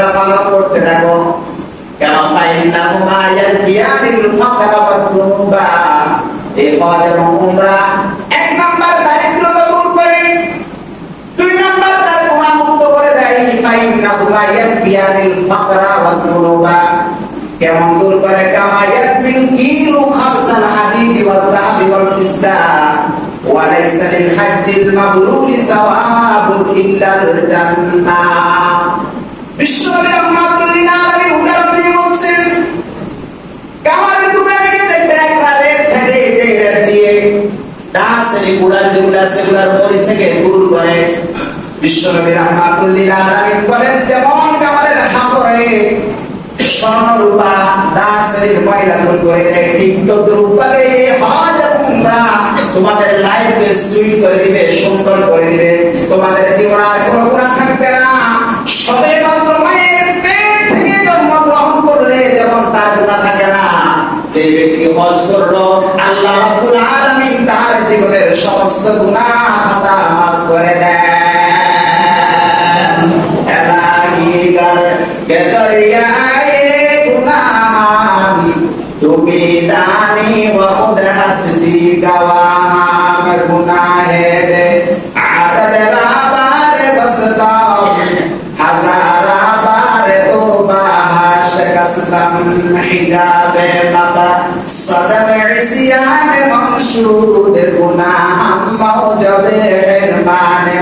তোমরা পালন করতে থাকো। কেন ফাইন্নাহুমা ইয়ানফিয়ানিল ফাকারা ওয়াজ যুনুবা এই হজ এবং উমরা এক নাম্বার দারিদ্রতা দূর করে। দুই নাম্বার তার গুনাহ মুক্ত করে দেয় ফাইন্নাহুমা ইয়ানফিয়ানিল ফাকারা ওয়াজ যুনুবা কেমন দূর করে কামা ইয়ানফিল কিরু খামসাল আদি ওয়াজ যাহাবি ওয়াল ফিস্তা। ওয়ালাইসা লিল হাজ্জিল মাবরুরি সাওয়াবুন ইল্লাল জান্নাহ। যেগুলা সেগুলার পরিচয়কে দূর করে বিশ্বনবী রহমাতুল্লিল আলামিন বলেন, যেমন কামারের হাফরে স্বর্ণরূপা দাসের ময়লা দূর করে দেয়, ঠিক তদ্রূপভাবে হজ উমরা তোমাদের লাইফকে সুইট করে দিবে, সুন্দর করে দিবে। তোমাদের জীবন আর কোনো গুণা থাকবে না। সবে মাত্র মায়ের পেট থেকে জন্মগ্রহণ করলে যেমন তার গুণা থাকে না, যে ব্যক্তি হজ করল, আল্লাহ রাব্বুল সমস্ত গুণা খাতা মাফ করে দেন। এলাকিকার কেতরিয়ায় গুণাহান তুমি দানি বহুত হাসদি গওয়াম, গুনাহে দে আদত রাবার বসতাম, হাজারা বার তোবা শিকস্তম হিজাবে মাতা সদম ইসিয়ান মামসুদের গুনাহ আম্মাও যাবে মানে